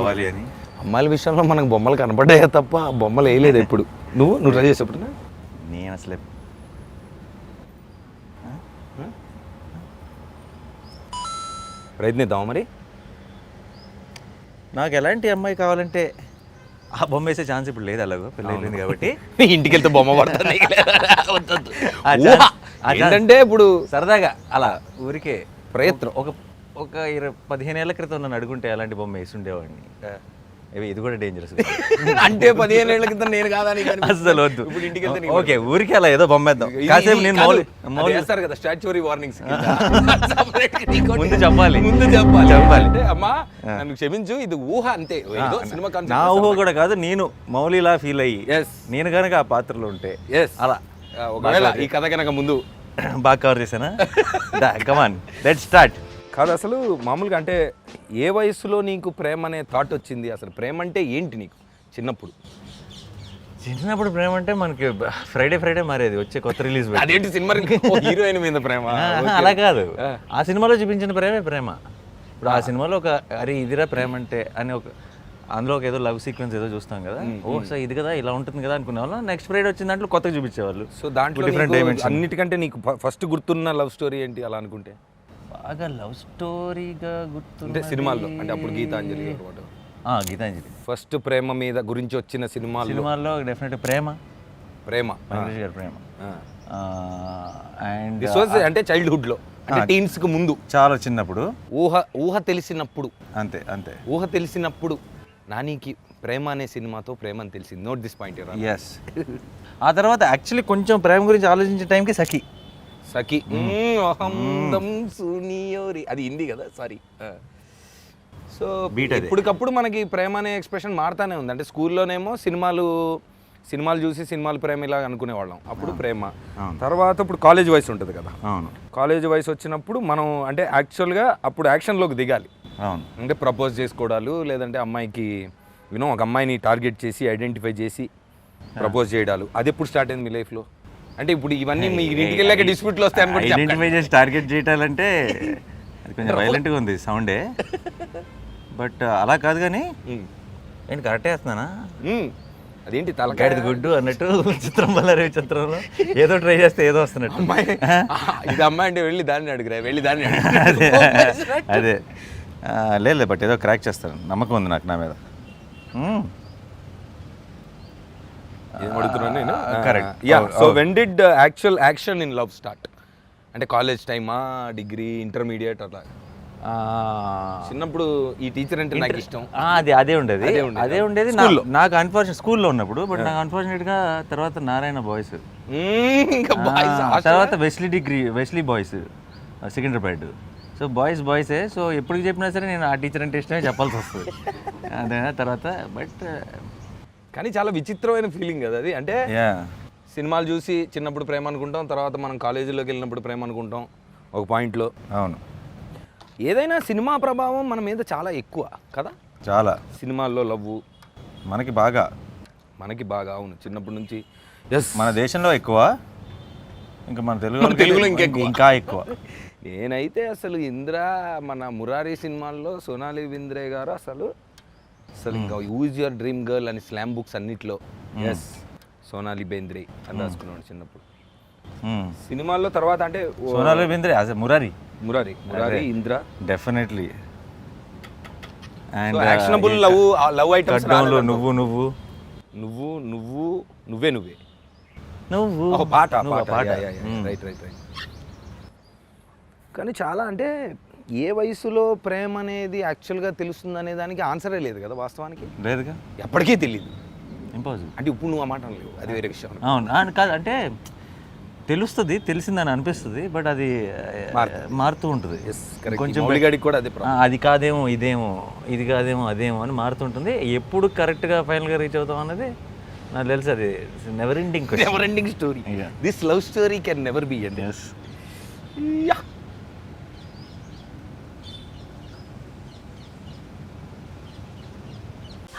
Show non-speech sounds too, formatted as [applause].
కావాలి అని. అమ్మాయిల విషయంలో మనకు బొమ్మలు కనపడ్డాయా తప్ప బొమ్మలు వేయలేదు ఎప్పుడు. నువ్వు నువ్వు ట్రై చేసేప్పుడు నేను అసలే ప్రయత్నిద్దాం మరి? నాకు ఎలాంటి అమ్మాయి కావాలంటే ఆ బొమ్మ వేసే ఛాన్స్ ఇప్పుడు లేదు అలాగో పెళ్ళి అయిపోయింది కాబట్టి. ఇంటికి వెళ్తే బొమ్మ పడుతుంది ఏంటంటే ఇప్పుడు సరదాగా అలా ఊరికే ప్రయత్నం. ఒక ఒక ఇరవై పదిహేను ఏళ్ళ క్రితం నన్ను అడుగుంటే అలాంటి బొమ్మ వేసి ఉండేవాడిని? ఇవి ఇది కూడా డేంజరస్ [laughs] అంటే పదిహేను ఏళ్ళ క్రితం నేను కాదా నీకు అనిపిస్తుంది. అసలు వద్దు. ఇప్పుడు ఇంటికి వెళ్తే ఓకే ఊరికే అలా ఏదో బొమ్మ వేద్దాం. ఇది- కాసేపు నేను. మౌలి మౌలి వేస్తారు కదా స్టాచ్యూరీ వార్నింగ్స్ [laughs] ముందు చెప్పాలి. ముందు చెప్పాలి. చెప్పాలి. అంటే అమ్మా నన్ను క్షమించు ఇది ఊహ అంతే. ఏదో సినిమా నా ఊహ కూడా కాదు నేను మౌలిలా ఫీల్ అయ్యి Yes. నేను కనుక ఆ పాత్రలో ఉంటే ఎస్ అలా. ఒకవేళ ఈ కథ కనుక ముందు. బాగా కవర్ చేశానా? కమాన్ లెట్ స్టార్ట్ కాదు అసలు మామూలుగా అంటే ఏ వయసులో నీకు ప్రేమ అనే థాట్ వచ్చింది? అసలు ప్రేమ అంటే ఏంటి నీకు చిన్నప్పుడు? చిన్నప్పుడు ప్రేమ అంటే మనకి ఫ్రైడే ఫ్రైడే మారేది. వచ్చే కొత్త రిలీజ్ అదేంటి సినిమా హీరోయిన్ మీద ప్రేమ? అలా కాదు. ఆ. సినిమాలో చూపించిన ప్రేమే ప్రేమ. ఇప్పుడు ఆ సినిమాలో ఒక అరే ఇదిరా ప్రేమ అంటే అని ఒక అందులో ఒక ఏదో లవ్ సీక్వెన్స్ ఏదో చూస్తాం కదా. ఓ సార్ ఇది కదా ఇలా ఉంటుంది కదా అనుకునే వాళ్ళు. నెక్స్ట్ ఫ్రైడే వచ్చిన దాంట్లో కొత్తగా చూపించేవాళ్ళు. సో దాంట్లో డిఫరెంట్ అన్నిటికంటే నీకు ఫస్ట్ గుర్తున్న లవ్ స్టోరీ ఏంటి అలా అనుకుంటే? బాగా లవ్ స్టోరీగా గుర్తు అంటే సినిమాల్లో అంటే అప్పుడు గీతాంజలి అనమాట గీతాంజలి. ఫస్ట్ ప్రేమ మీద గురించి వచ్చిన సినిమాలు సినిమాల్లో డెఫినెట్ ప్రేమ. ప్రేమ. వెంకటేష్ గారి ప్రేమ. అండ్ దిస్ వాజ్ అంటే చైల్డ్హుడ్లో అంటే టీన్స్కు ముందు. చాలా చిన్నప్పుడు. ఊహ ఊహ తెలిసినప్పుడు. అంతే అంతే. ఊహ తెలిసినప్పుడు. నానికి ప్రేమ అనే సినిమాతో ప్రేమ అని తెలిసింది నోట్ దిస్ పాయింట్ ఎస్ ఆ తర్వాత యాక్చువల్లీ కొంచెం ప్రేమ గురించి ఆలోచించే టైంకి సఖి. సఖి. సునియోరి. అది హిందీ కదా? Sorry so. ఇప్పటికప్పుడు మనకి ప్రేమ అనే ఎక్స్ప్రెషన్ మారుతానే ఉంది. అంటే స్కూల్లోనేమో సినిమాలు సినిమాలు చూసి సినిమాలు ప్రేమ ఇలా అనుకునేవాళ్ళం. అప్పుడు ప్రేమ. తర్వాత ఇప్పుడు కాలేజ్ వయసు ఉంటుంది కదా? అవును. కాలేజ్ వయసు వచ్చినప్పుడు మనం అంటే యాక్చువల్గా అప్పుడు యాక్షన్లోకి దిగాలి. అవును. అంటే ప్రపోజ్ చేసుకోవడాలు లేదంటే అమ్మాయికి యూనో ఒక అమ్మాయిని టార్గెట్ చేసి ఐడెంటిఫై చేసి ప్రపోజ్ చేయడాలు. అది ఎప్పుడు స్టార్ట్ అయింది మీ లైఫ్లో? అంటే ఇప్పుడు ఇవన్నీ మీ ఇంటికి వెళ్ళాక డిస్ప్యూట్లు వస్తాయి అనుకుంటే. ఐడెంటిఫై చేసి టార్గెట్ చేయాలంటే అది కొంచెం వైలెంట్గా ఉంది సౌండే బట్ అలా కాదు కానీ. ఏంటి కరెక్టే వేస్తున్నానా. అదేంటి తలకాయ? గడిది గుడ్డు అన్నట్టు చిత్రం వల్ల చిత్రంలో ఏదో ట్రై చేస్తే ఏదో వస్తున్నట్టు. అమ్మాయి ఇది అమ్మాయి అంటే వెళ్ళి దాన్ని అడుగురా వెళ్ళి దాన్ని [laughs] అదే అదే లేదు బట్ ఏదో క్రాక్ చేస్తాను నమ్మకం ఉంది నాకు నా మీద. ఏం అడుగుతున్నాను నేను? Correct. Yeah so. When did actual action in love start అంటే కాలేజ్ టైమా డిగ్రీ ఇంటర్మీడియట్ అట్లా? ఆ, చిన్నప్పుడు ఈ టీచర్ అంటే నాకు ఇష్టం. ఆ, అది అదే ఉండేది. అదే ఉండేదా? నాకు అన్ఫార్చునేట్ స్కూల్లో ఉన్నప్పుడు బట్ నాకు అన్ఫార్చునేట్గా తర్వాత నారాయణ బాయ్స్ మ్మ్, ఇంకా బాయ్స్ తర్వాత Wesley degree Wesley boys Secunderabad so boys బాయ్సే so ఎప్పుడు చెప్పినా సరే నేను ఆ టీచర్ అంటే ఇష్టమే చెప్పాల్సి వస్తుంది. [laughs] అదే తర్వాత బట్ కానీ చాలా విచిత్రమైన ఫీలింగ్ కదా అది. అంటే సినిమాలు చూసి చిన్నప్పుడు ప్రేమ అనుకుంటాం తర్వాత మనం కాలేజీలోకి వెళ్ళినప్పుడు ప్రేమ అనుకుంటాం ఒక పాయింట్లో అవును. ఏదైనా సినిమా ప్రభావం మన మీద చాలా ఎక్కువ కదా? చాలా. సినిమాల్లో లవ్. మనకి బాగా. మనకి బాగా అవును. చిన్నప్పటి నుంచి. ఎస్ మన దేశంలో ఎక్కువ. ఇంకా మన తెలుగు తెలుగులో ఇంకా ఎక్కువ. ఇంకా ఎక్కువ. నేనైతే అసలు ఇంద్ర మన మురారి సినిమాల్లో సోనాలి బింద్రే గారు అసలు అసలు ఇంకా యూజ్ యువర్ డ్రీమ్ గర్ల్ అని స్లామ్ బుక్స్ అన్నిట్లో. ఎస్ సోనాలి బేంద్రే అని రాసుకున్నాడు చిన్నప్పుడు. సినిమాల్లో తర్వాత అంటే సోనాలి బింద్రే అసలు Murari. Murari. Murari Indra. Definitely and actionable love love items నువ్వు నువ్వు. నువ్వు నువ్వు నువ్వే నువ్వే. నువ్వు. పాట పాట. రైట్ రైట్ రైట్ కానీ చాలా అంటే ఏ వయసులో ప్రేమ అనేది యాక్చువల్గా తెలుస్తుంది అనే దానికి ఆన్సరే లేదు కదా వాస్తవానికి? లేదుగా? ఎప్పటికీ తెలియదు ఇంపాసిబుల్ అంటే ఇప్పుడు నువ్వు ఆ మాట అనలేవు అది వేరే విషయం. అవును. కాదు. అంటే తెలుస్తుంది తెలిసిందని అనిపిస్తుంది బట్ అది. మారుతూ ఉంటుంది. కొంచెం కూడా అదే అది కాదేమో ఇదేమో ఇది కాదేమో అదేమో అని మారుతుంటుంది ఎప్పుడు కరెక్ట్గా ఫైనల్గా రీచ్ అవుతాం అన్నది నాకు తెలుసు. అది never ending never ending story. This love story can never be end yes